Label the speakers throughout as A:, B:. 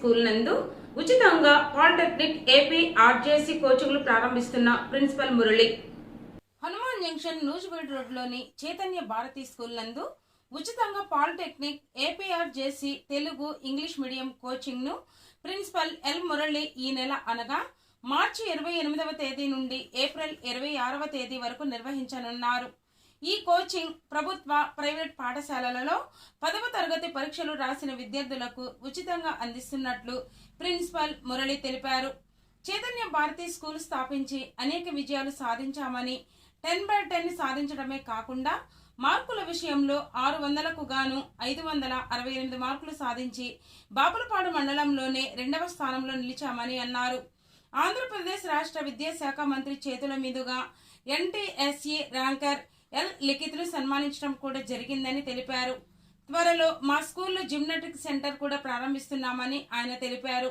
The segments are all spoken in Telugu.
A: స్కూల్ నందు ఉచితంగా పాలిటెక్నిక్ ఏపీ ఆర్జేసీ కోచింగ్లు ప్రారంభిస్తున్న ప్రిన్సిపల్ మురళి. హనుమాన్ జంక్షన్ నూజివీడ్ రోడ్లోని చైతన్య భారతి స్కూల్ నందు ఉచితంగా polytechnic APRJC Telugu English medium కోచింగ్ను principal L Murali ఈ నెల అనగా మార్చి ఇరవై ఎనిమిదవ తేదీ నుండి ఏప్రిల్ ఇరవై ఆరవ తేదీ వరకు నిర్వహించనున్నారు. ఈ కోచింగ్ ప్రభుత్వ ప్రైవేట్ పాఠశాలలలో పదవ తరగతి పరీక్షలు రాసిన విద్యార్థులకు ఉచితంగా అందిస్తున్నట్లు ప్రిన్సిపల్ మురళి తెలిపారు. చైతన్య భారతి స్కూల్ స్థాపించి అనేక విజయాలు సాధించామని టెన్ బై టెన్ సాధించడమే కాకుండా మార్కుల విషయంలో ఆరు వందలకు గాను ఐదు వందల అరవై ఎనిమిది మార్కులు సాధించి బాపులపాడు మండలంలోనే రెండవ స్థానంలో నిలిచామని అన్నారు. ఆంధ్రప్రదేశ్ రాష్ట్ర విద్యాశాఖ మంత్రి చేతుల మీదుగా ఎన్టీఎస్ఈ ర్యాంకర్ ఎల్ లిఖిత్ను సన్మానించడం కూడా జరిగిందని తెలిపారు. త్వరలో మా స్కూల్లో జిమ్నాటిక్ సెంటర్ కూడా ప్రారంభిస్తున్నామని ఆయన తెలిపారు.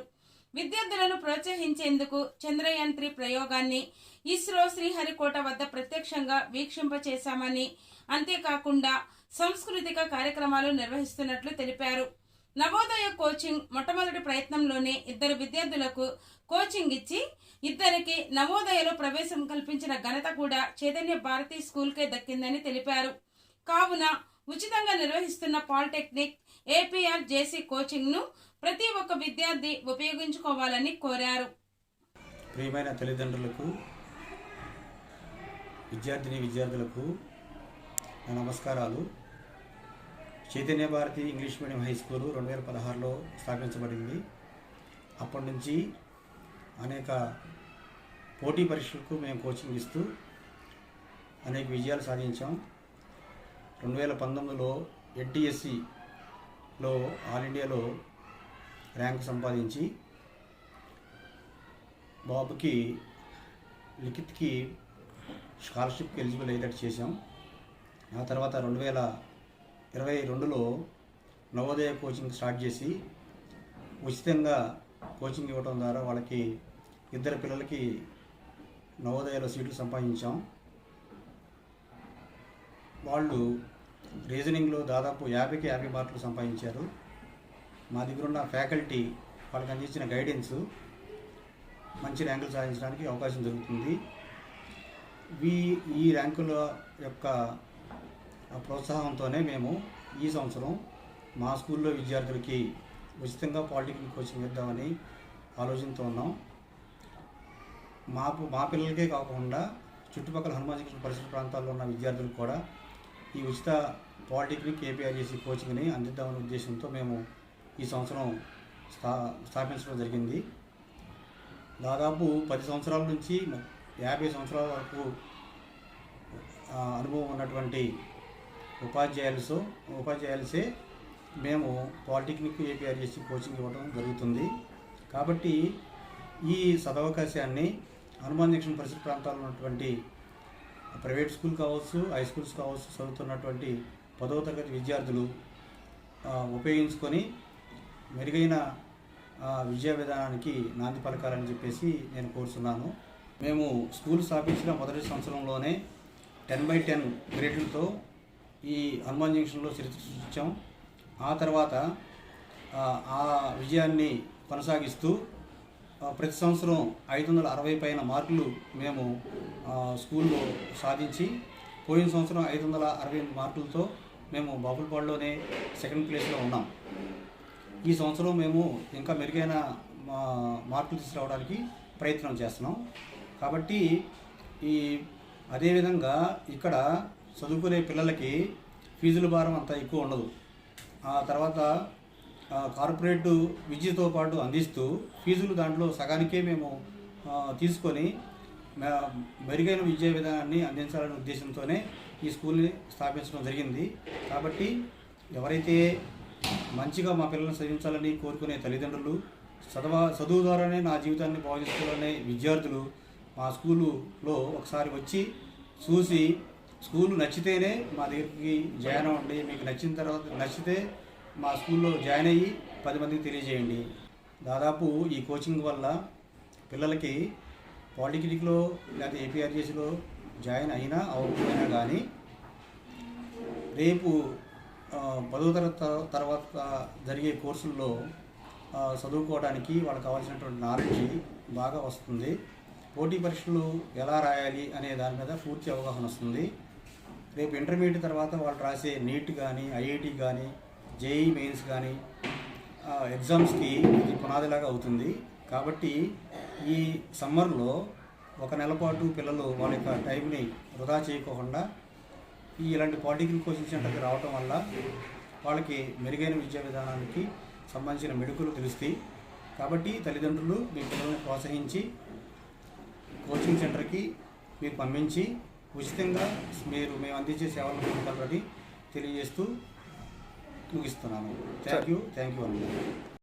A: విద్యార్థులను ప్రోత్సహించేందుకు చంద్రయాన్ త్రీ ప్రయోగాన్ని ఇస్రో శ్రీహరికోట వద్ద ప్రత్యక్షంగా వీక్షింపచేశామని అంతేకాకుండా సాంస్కృతిక కార్యక్రమాలు నిర్వహిస్తున్నట్లు తెలిపారు. నవోదయ కోచింగ్ మొట్టమొదటి ప్రయత్నంలోనే ఇద్దరు విద్యార్థులకు కోచింగ్ ఇచ్చి ఇద్దరికి నవోదయలో ప్రవేశం కల్పించిన ఘనత కూడా చైతన్య భారతి స్కూల్కే దక్కిందని తెలిపారు. కావున ఉచితంగా నిర్వహిస్తున్న పాలిటెక్నిక్ ఏపీఆర్ జేసీ కోచింగ్ను ప్రతి ఒక్క విద్యార్థి ఉపయోగించుకోవాలని కోరారు.
B: ప్రియమైన తల్లిదండ్రులకు విద్యార్థిని విద్యార్థులకు నా నమస్కారాలు. Chaitanya Bharati English medium high school రెండు వేల పదహారులో స్థాపించబడింది. అప్పటి నుంచి అనేక పోటీ పరీక్షలకు మేము కోచింగ్ ఇస్తూ అనేక విజయాలు సాధించాం. రెండు వేల పంతొమ్మిదిలో ఎన్టీఎస్సిలో ఆల్ ఇండియాలో ర్యాంక్ సంపాదించి బాబుకి లిఖిత్కి స్కాలర్షిప్కి ఎలిజిబుల్ అయ్యేటట్టు చేశాం. ఆ తర్వాత రెండు వేల ఇరవై రెండులో నవోదయ కోచింగ్ స్టార్ట్ చేసి ఉచితంగా కోచింగ్ ఇవ్వడం ద్వారా వాళ్ళకి ఇద్దరు పిల్లలకి నవోదయలో సీట్లు సంపాదించాం. వాళ్ళు రీజనింగ్లో దాదాపు యాభైకి యాభై మార్కులు సంపాదించారు. మా దగ్గర ఉన్న ఫ్యాకల్టీ వాళ్ళకి అందించిన గైడెన్స్ మంచి ర్యాంకులు సాధించడానికి అవకాశం దొరుకుతుంది. ఈ ఈ ర్యాంకుల యొక్క ప్రోత్సాహంతోనే మేము ఈ సంవత్సరం మా స్కూల్లో విద్యార్థులకి ఉచితంగా పాలిటెక్నిక్ కోచింగ్ ఇద్దామని ఆలోచనతో ఉన్నాం. మాకు మా పిల్లలకే కాకుండా చుట్టుపక్కల హనుమాన్ కృష్ణ పరిసర ప్రాంతాల్లో ఉన్న విద్యార్థులకు కూడా ఈ ఉచిత పాలిటెక్నిక్ ఏపీఆర్జేసీ కోచింగ్ని అందిద్దామనే ఉద్దేశంతో మేము ఈ సంవత్సరం స్థా స్థాపించడం జరిగింది. దాదాపు పది సంవత్సరాల నుంచి యాభై సంవత్సరాల వరకు అనుభవం ఉన్నటువంటి ఉపాధ్యాయులతో ఉపాధ్యాయులసే మేము పాలిటెక్నిక్ ఏపీఆర్ఎస్సి కోచింగ్ ఇవ్వడం జరుగుతుంది. కాబట్టి ఈ సదవకాశాన్ని హనుమాన్ జంక్షన్ పరిసర ప్రాంతాల్లో ఉన్నటువంటి ప్రైవేట్ స్కూల్ కావచ్చు హై స్కూల్స్ కావచ్చు చదువుతున్నటువంటి పదవ తరగతి విద్యార్థులు ఉపయోగించుకొని మెరుగైన విద్యా విధానానికి నాంది పలకాలని చెప్పేసి నేను కోరుతున్నాను మేము స్కూల్ స్థాపించిన మొదటి సంవత్సరంలోనే టెన్ బై టెన్ గ్రేడ్లతో ఈ హనుమాన్ జంక్షన్లో చరిత్ర సృష్టించాం. ఆ తర్వాత ఆ, విజయాన్ని కొనసాగిస్తూ ప్రతి సంవత్సరం ఐదు వందల అరవై పైన మార్కులు మేము స్కూల్లో సాధించి పోయిన సంవత్సరం ఐదు వందల అరవై మార్కులతో మేము బాపులపాడులోనే సెకండ్ ప్లేస్లో ఉన్నాం. ఈ సంవత్సరం మేము ఇంకా మెరుగైన మా మార్కులు తీసుకురావడానికి ప్రయత్నం చేస్తున్నాం. కాబట్టి ఈ అదేవిధంగా ఇక్కడ చదువుకునే పిల్లలకి ఫీజుల భారం అంత ఎక్కువ ఉండదు. ఆ తర్వాత కార్పొరేట్ విద్యతో పాటు అందిస్తూ ఫీజులు దాంట్లో సగానికే మేము తీసుకొని మెరుగైన విద్యా విధానాన్ని అందించాలనే ఉద్దేశంతోనే ఈ స్కూల్ని స్థాపించడం జరిగింది. కాబట్టి ఎవరైతే మంచిగా మా పిల్లల్ని చదివించాలని కోరుకునే తల్లిదండ్రులు చదవ చదువు ద్వారానే నా జీవితాన్ని బాగు చేసుకోవాలనే విద్యార్థులు మా స్కూలులో ఒకసారి వచ్చి చూసి స్కూల్ నచ్చితేనే మా దగ్గరికి జాయిన్ అవ్వండి మీకు నచ్చిన తర్వాత నచ్చితే మా స్కూల్లో జాయిన్ అయ్యి పది మందికి తెలియజేయండి. దాదాపు ఈ కోచింగ్ వల్ల పిల్లలకి పాలిటెక్నిక్లో లేదా ఏపీఆర్జేసీలో జాయిన్ అయినా అవ్వకపోయినా కానీ రేపు పదో తరగతి తర్వాత జరిగే కోర్సుల్లో చదువుకోవడానికి వాళ్ళకి కావాల్సినటువంటి నాలెడ్జ్ బాగా వస్తుంది. పోటీ పరీక్షలు ఎలా రాయాలి అనే దాని మీద పూర్తి అవగాహన వస్తుంది. రేపు ఇంటర్మీడియట్ తర్వాత వాళ్ళు రాసే నీట్ కానీ ఐఐటి కానీ జేఈ మెయిన్స్ కానీ ఎగ్జామ్స్కి ఇది పునాదిలాగా అవుతుంది. కాబట్టి ఈ సమ్మర్లో ఒక నెల పాటు పిల్లలు వాళ్ళ యొక్క టైంని వృధా చేయకోకుండా ఈ ఇలాంటి పాలిటికల్ కోచింగ్ సెంటర్కి రావటం వల్ల వాళ్ళకి మెరుగైన విద్యా విధానానికి సంబంధించిన మెడుకులు తెలుస్తాయి. కాబట్టి తల్లిదండ్రులు మీ పిల్లల్ని ప్రోత్సహించి కోచింగ్ సెంటర్కి మీరు పంపించి ఉచితంగా మీరు మేము అందించే సేవలను పొందుతారని తెలియజేస్తూ ముగిస్తున్నాను. Thank you thank you